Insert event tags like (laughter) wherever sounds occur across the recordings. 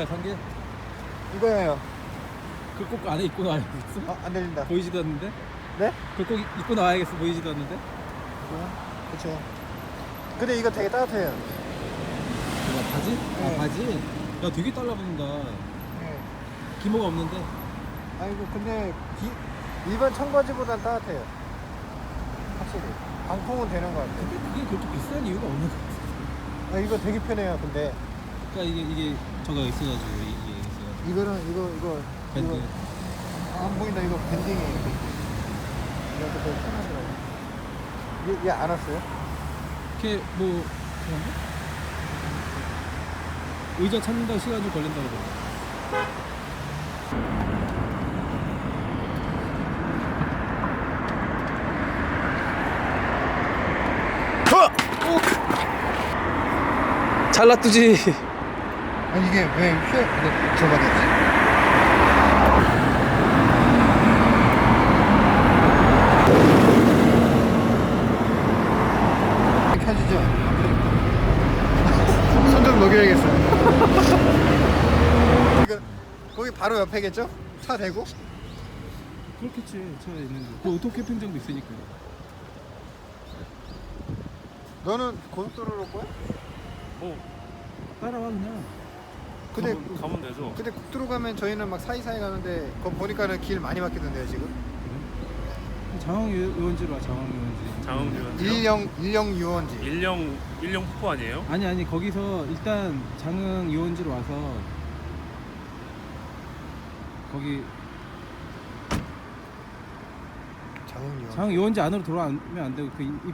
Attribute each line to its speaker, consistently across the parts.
Speaker 1: 뭐야 상계?
Speaker 2: 이거예요.
Speaker 1: 그 꼭 안에 입고 나와야겠어?
Speaker 2: 아, 안 들린다.
Speaker 1: 보이지도 않는데?
Speaker 2: 네?
Speaker 1: 그 꼭 입고 나와야겠어 보이지도 않는데?
Speaker 2: 그렇죠. 근데 이거 되게 따뜻해요.
Speaker 1: 뭐야 바지?
Speaker 2: 네.
Speaker 1: 아 바지? 야 되게 달라붙는다
Speaker 2: 네.
Speaker 1: 기모가 없는데?
Speaker 2: 아이고 근데 기, 일반 청바지보단 따뜻해요. 확실히. 방풍은 되는 것 같아요.
Speaker 1: 근데 그게 그렇게 비싼 이유가 없는 것 같아
Speaker 2: 아, 이거 되게 편해요. 근데
Speaker 1: 그러니까 이게 이게 저가 있어가지고 이게 있어가지고
Speaker 2: 이거는 이거 이거
Speaker 1: 밴드
Speaker 2: 이거 아, 안 보인다. 이거 밴딩이 이렇게. 이렇게 되게 편하더라고. 얘, 얘안 왔어요?
Speaker 1: 이렇게 뭐 그런가? 의자 찾는다 시간 좀 걸린다고 그러고 잘라두지
Speaker 2: 아 이게 왜 휘어 이거 들어가겠지? 켜지죠? (laughs) 손 좀 녹여야겠어요. (laughs) 이거 거기 바로 옆에겠죠? 차 대고?
Speaker 1: 그렇겠지 차에 있는데 그 오토 캠핑장도 있으니까
Speaker 2: 너는 고속도로로 거야?
Speaker 3: 뭐
Speaker 1: 따라와 그냥
Speaker 2: 근데
Speaker 3: 가면, 가면 되죠.
Speaker 2: 근데 국도로 가면 저희는 막 사이사이 가는데 그거 보니까는 길 많이 막히던데요 지금?
Speaker 1: 장항 유원지로 와 장항 유원지
Speaker 3: 장흥유원
Speaker 2: 일령 일령 유원지.
Speaker 3: 일령 일령 폭포 아니에요?
Speaker 1: 아니 아니 거기서 일단 장흥 유원지로 와서 거기
Speaker 2: 장흥 유원지.
Speaker 1: 장흥 유원지 안으로 돌아오면 안 되고 그 입, 아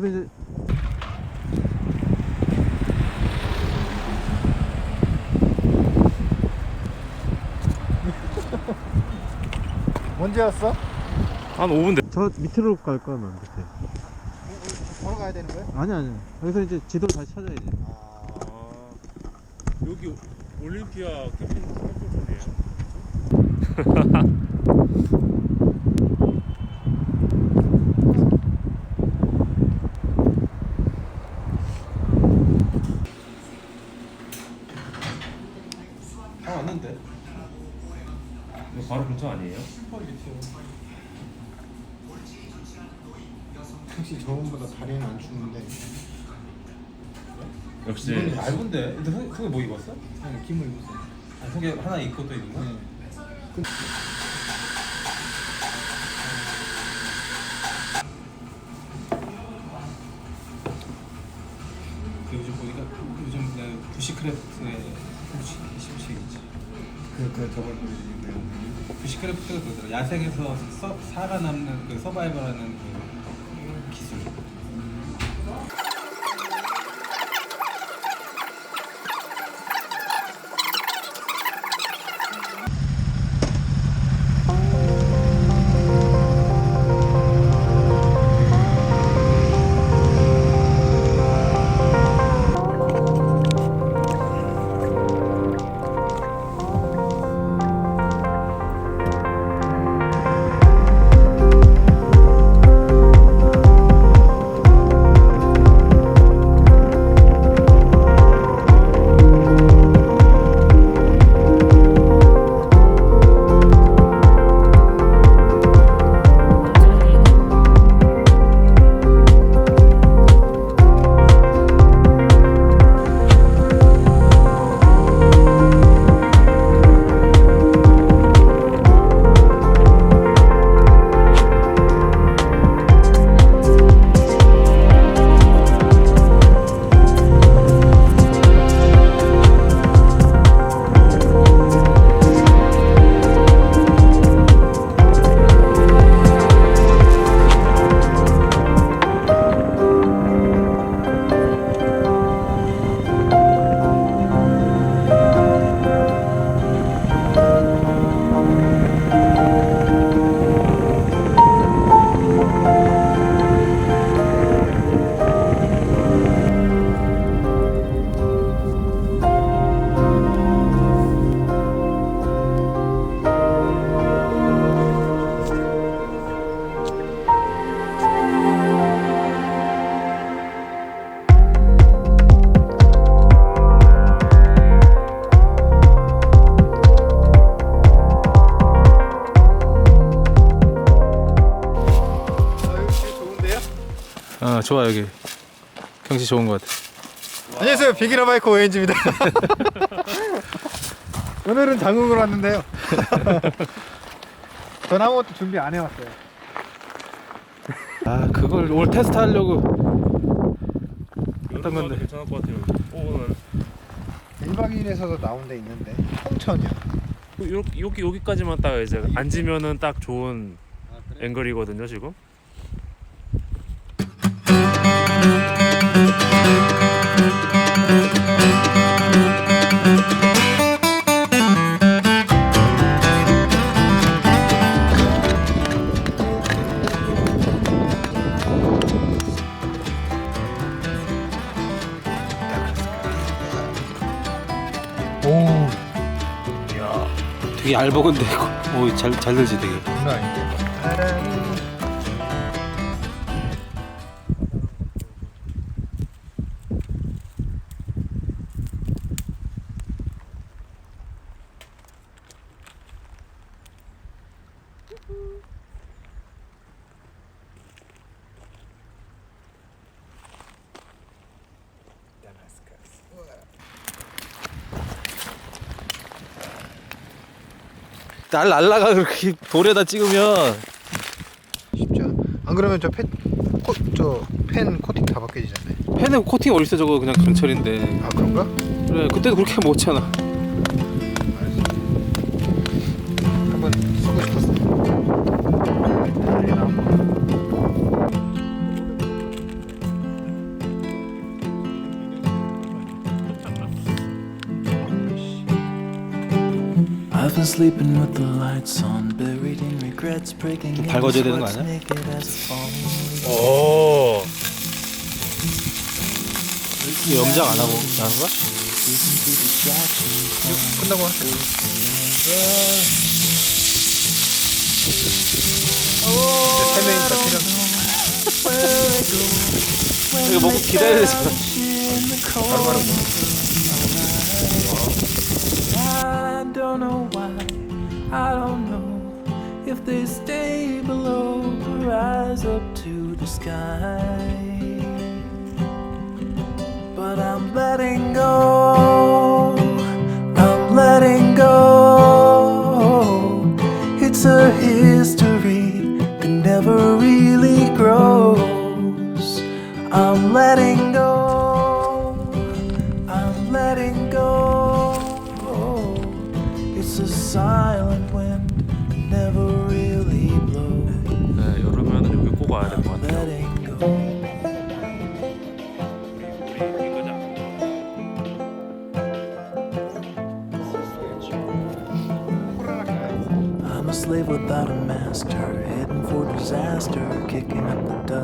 Speaker 1: 여기서 이제 (laughs)
Speaker 2: 언제 왔어?
Speaker 3: 한 5분 돼.
Speaker 1: 저 밑으로 갈나 밑에.
Speaker 2: 걸어가야 되는 거야?
Speaker 1: 아니야, 아니야. 여기서 이제 지도를 다시 찾아야지.
Speaker 2: 아,
Speaker 3: 아, 여기 올림피아 캠핑 캠핑존이에요. (laughs)
Speaker 1: 다 왔는데?
Speaker 3: 이거 바로 근처 아니에요?
Speaker 2: 혹시 저번보다 다리는 안 춥는데
Speaker 3: 역시
Speaker 1: 이건 얇은데? 근데 속에, 속에 뭐 입었어?
Speaker 2: 그냥 기물 입었어
Speaker 1: 아, 속에 하나 입고 또 입은 거야?
Speaker 2: 네.
Speaker 1: 그 요즘 보니까 요즘 내 부시크래프트의 심취겠지. 그, 그 저번 그 부시크래프트가 그거더라. 야생에서 서, 살아남는 그 서바이벌하는 그 기술.
Speaker 2: 아
Speaker 1: 좋아 여기 경치 좋은 것 같아.
Speaker 2: 안녕하세요 비기너 바이크 오렌지입니다 (laughs) 오늘은 장흥으로 왔는데요 (laughs) 전 아무것도 준비 안 해왔어요
Speaker 1: 아 그걸 오늘 테스트 하려고 어떤 건데?
Speaker 3: 괜찮을 것 같아요. 오, 오늘
Speaker 2: 1박 2일에서도 나온 데 있는데 홍천이요
Speaker 3: 여기 여기 여기까지만 딱 이제 앉으면은 딱 좋은 앵글이거든요 지금.
Speaker 1: 되게 얇은데 오잘 잘 들지 되게.
Speaker 2: 장난 아닌데
Speaker 1: 날 날라가 그렇게 돌에다 찍으면.
Speaker 2: 쉽지 않아 안 그러면 저펜저펜 코팅 다 벗겨지잖아요.
Speaker 1: 펜에 코팅 어딨어 저거 그냥 근철인데.
Speaker 2: 아 그런가?
Speaker 1: 그래 그때도 그렇게 못잖아
Speaker 4: into
Speaker 2: 밝아져야 되는 거 아니야?
Speaker 3: 오.
Speaker 2: 이거 염장 안 하고 하는 거야? 끝나고 할게. 세 명이니까. 이거 먹고 기다려야 되잖아. 바로 바로
Speaker 4: don't know why, I don't know if they stay below or rise up to the sky. But I'm letting go, I'm letting go. It's a history that never really grows. I'm letting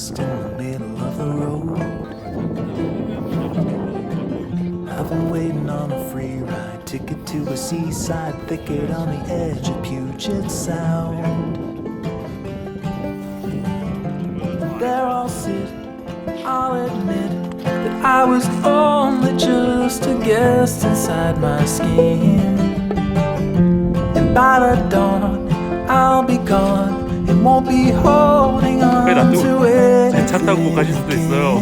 Speaker 4: dust in the middle of the road. I've been waiting on a free ride, ticket to a seaside thicket on the edge of Puget Sound. There I'll sit, I'll admit that I was only just a guest inside my skin. And by the dawn, I'll be gone and won't be holding to it.
Speaker 3: 차 타고 가실 수도 있어요.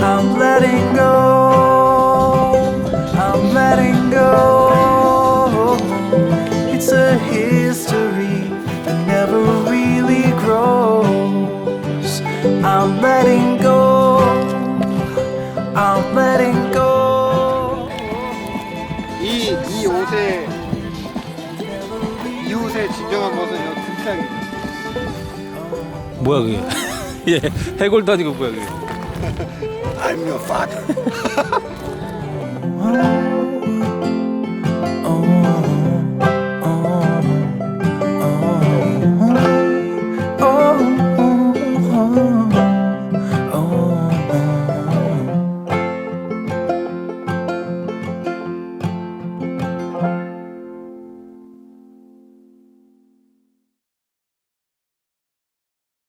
Speaker 4: I'm letting go. I'm letting go. It's a history that never really grows. I'm letting go. I'm letting go.
Speaker 2: 이, 이 옷의 이 옷의 진정한 것은 이 등짝이. 뭐야 그게? 예, (laughs) 해골도 아니고 뭐야 그게? I'm your father. (laughs)